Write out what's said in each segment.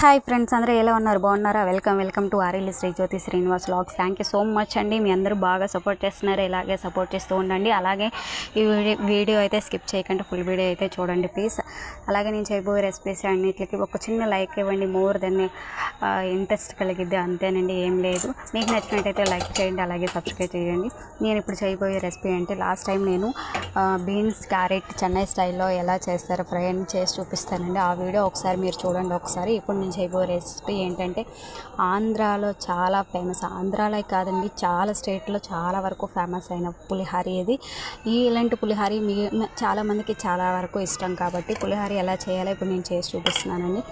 Hi friends అందరూ ఎలా ఉన్నారు? బాగున్నారా? Welcome welcome to RL Sri Jyothi Srinivas logs thank you so much అండి. మీ అందరూ బాగా సపోర్ట్ చేస్తున్నారు. ఇలాగే సపోర్ట్ చేస్తూ ఉండండి. అలాగే ఈ వీడియో వీడియో అయితే స్కిప్ చేయకుండా. ఫుల్ వీడియో అయితే చూడండి ప్లీజ్. అలాగే నేను చేయబోయే రెసిపీస్ అన్నిటికి ఒక చిన్న లైక్ ఇవ్వండి. మోర్ దెన్ ఇంట్రెస్ట్ కలిగిద్ది. అంతేనండి ఏం లేదు. మీకు నచ్చినట్టయితే లైక్ చేయండి. అలాగే సబ్స్క్రైబ్ చేయండి. నేను ఇప్పుడు చేయబోయే రెసిపీ అంటే లాస్ట్ టైం నేను బీన్స్ క్యారెట్ చెన్నై స్టైల్లో ఎలా చేస్తారో ఫ్రై అని చేసి చూపిస్తానండి. ఆ వీడియో ఒకసారి మీరు చూడండి. ఒకసారి ఇప్పుడు నేను చేయబోయే రెసిపీ ఏంటంటే ఆంధ్రాలో చాలా ఫేమస్ ఆంధ్రాలో కాదండి చాలా స్టేట్లో చాలా వరకు ఫేమస్ అయిన పులిహారి ఇది. ఈ ఇలాంటి పులిహారి మీ చాలామందికి చాలా వరకు ఇష్టం కాబట్టి పులిహారి ఎలా చేయాలో ఇప్పుడు నేను చేసి చూపిస్తున్నానండి.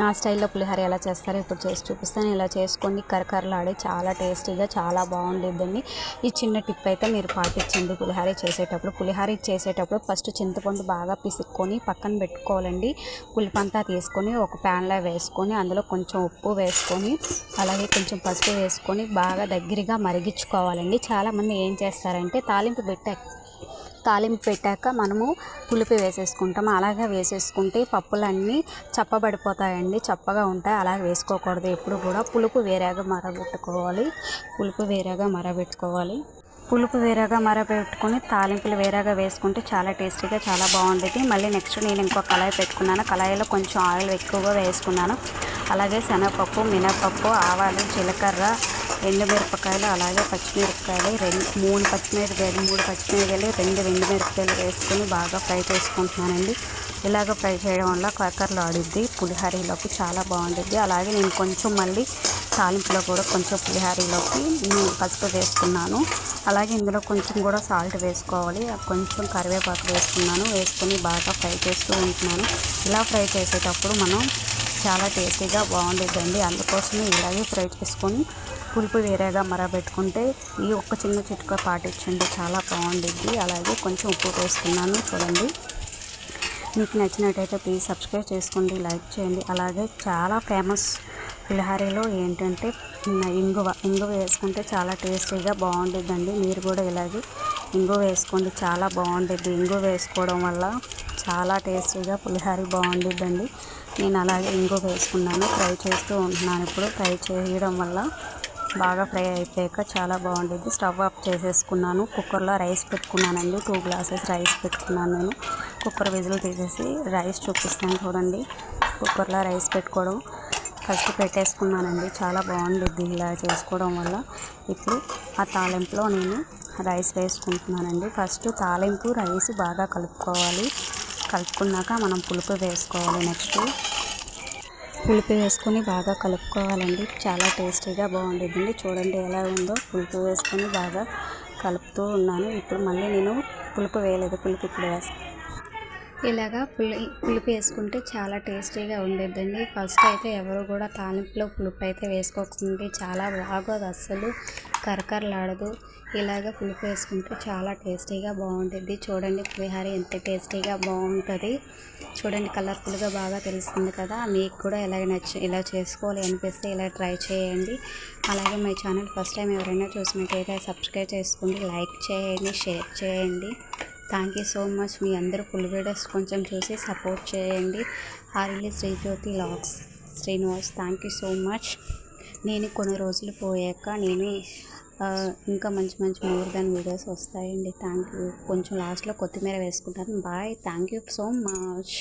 నా స్టైల్లో పులిహారి ఎలా చేస్తారో ఇప్పుడు చేసి చూపిస్తాను. ఇలా చేసుకొని కరకరలాడి చాలా టేస్టీగా చాలా బాగుండిద్దండి. ఈ చిన్న టిప్ అయితే మీరు పాటించండి పులిహారి చేసేటప్పుడు. పులిహారి చేసేటప్పుడు ఫస్ట్ చింతపండు బాగా పిసుక్కొని పక్కన పెట్టుకోవాలండి. పులిపంతా తీసుకొని ఒక ప్యాన్లో వేసుకొని అందులో కొంచెం ఉప్పు వేసుకొని అలాగే కొంచెం పసుపు వేసుకొని బాగా దగ్గరగా మరిగించుకోవాలండి. చాలామంది ఏం చేస్తారంటే తాలింపు పెట్టాక తాలింపు పెట్టాక మనము పులుపు వేసేసుకుంటాం. అలాగే వేసేసుకుంటే పప్పులన్నీ చప్పబడిపోతాయండి చప్పగా ఉంటాయి. అలాగే వేసుకోకూడదు. ఎప్పుడు కూడా పులుపు వేరేగా మరబెట్టుకోవాలి పులుపు వేరేగా మరబెట్టుకోవాలి పులుపు వేరేగా మరబెట్టుకొని తాలింపులు వేరేగా వేసుకుంటే చాలా టేస్టీగా చాలా బాగుండేది. మళ్ళీ నెక్స్ట్ నేను ఇంకో కళాయి పెట్టుకున్నాను. కళాయిలో కొంచెం ఆయిల్ ఎక్కువగా వేసుకున్నాను. అలాగే శనగపప్పు మినపప్పు ఆవాలు జీలకర్ర ఎండుమిరపకాయలు అలాగే పచ్చిమిరపకాయలు రెండు మూడు పచ్చిమిరపకాయలు మూడు పచ్చిమిరపకాయలు రెండు రెండు మిరపకాయలు వేసుకొని బాగా ఫ్రై చేసుకుంటున్నానండి. ఇలాగ ఫ్రై చేయడం వల్ల కరకరలు ఆడుద్ది పులిహారీలోకి చాలా బాగుంటుంది అలాగే నేను కొంచెం మళ్ళీ తాలింపులో కూడా కొంచెం పులిహారీలోకి పసుపు వేసుకున్నాను. అలాగే ఇందులో కొంచెం కూడా సాల్ట్ వేసుకోవాలి. కొంచెం కరివేపాకు వేసుకున్నాను వేసుకొని బాగా ఫ్రై చేస్తూ ఉంటున్నాను. ఇలా ఫ్రై చేసేటప్పుడు మనం చాలా టేస్టీగా బాగుండేదండి అందుకోసమే ఇలాగే ఫ్రై చేసుకొని పులుపు వేరేగా మరబెట్టుకుంటే ఈ ఒక్క చిన్న చిట్కా పాటించండి. చాలా బాగుండిద్ది. అలాగే కొంచెం ఉప్పు వేసుకున్నాను చూడండి. మీకు నచ్చినట్టయితే ప్లీజ్ సబ్స్క్రైబ్ చేసుకోండి లైక్ చేయండి. అలాగే చాలా ఫేమస్ పులిహారీలో ఏంటంటే ఇంగువ. ఇంగువ వేసుకుంటే చాలా టేస్టీగా బాగుండిద్దండి. మీరు కూడా ఇలాగే ఇంగువ వేసుకోండి. చాలా బాగుండిద్ది. ఇంగువ వేసుకోవడం వల్ల చాలా టేస్టీగా పులిహారీ బాగుండిద్దండి. నేను అలాగే ఇంకొక వేసుకున్నాను. ఫ్రై చేస్తూ ఉంటున్నాను ఇప్పుడు. ఫ్రై చేయడం వల్ల బాగా ఫ్రై అయిపోయాక చాలా బాగుండేది. స్టవ్ ఆఫ్ చేసేసుకున్నాను. కుక్కర్లో రైస్ పెట్టుకున్నానండి. టూ గ్లాసెస్ రైస్ పెట్టుకున్నాను నేను. కుక్కర్ విజిల్ తీసేసి రైస్ చూపిస్తాను చూడండి. కుక్కర్లో రైస్ పెట్టుకోవడం ఫస్ట్ పెట్టేసుకున్నానండి. చాలా బాగుండిద్ది ఇలా చేసుకోవడం వల్ల. ఇప్పుడు ఆ తాలింపులో నేను రైస్ వేసుకుంటున్నానండి. ఫస్ట్ తాలింపు రైస్ బాగా కలుపుకోవాలి. కలుపుకున్నాక మనం పులుపు వేసుకోవాలి నెక్స్ట్. పులుపు వేసుకొని బాగా కలుపుకోవాలండి. చాలా టేస్టీగా బాగుంటుందండి చూడండి ఎలా ఉందో. పులుపు వేసుకొని బాగా కలుపుతూ ఉన్నాను. ఇప్పుడు మళ్ళీ నేను పులుపు వేయలేదు. పులుపు ఇప్పుడు వేస్తాను ఇలాగా పులి పులుపు వేసుకుంటే చాలా టేస్టీగా ఉండేదండి ఫస్ట్ అయితే ఎవరు కూడా తాలింపులో పులుపు అయితే వేసుకోకుండా. చాలా బాగోదు అస్సలు. కరకరలాడదు. ఇలాగ పులుపు వేసుకుంటే చాలా టేస్టీగా బాగుంటుంది. చూడండి పులిహార ఎంత టేస్టీగా బాగుంటుంది. చూడండి కలర్ఫుల్గా బాగా తెలుస్తుంది కదా. మీకు కూడా ఎలాగ నచ్చి ఇలా చేసుకోవాలి అనిపిస్తే ఇలా ట్రై చేయండి. అలాగే మై ఛానల్ ఫస్ట్ టైం ఎవరైనా చూసినట్టయితే సబ్స్క్రైబ్ చేసుకోండి లైక్ చేయండి షేర్ చేయండి. Thank you so much. మీ అందరూ ఫుల్ వీడియోస్ కొంచెం చూసి సపోర్ట్ చేయండి. RLE Srijyothi logs Srinivas thank you so much. నేను కొన్ని రోజులు పోయాక నేను ఇంకా మంచి మంచి మోర్ దాన్ వీడియోస్ వస్తాయండి. థ్యాంక్ యూ కొంచెం లాస్ట్లో కొత్తిమీర వేసుకుంటాను. Bye thank you so much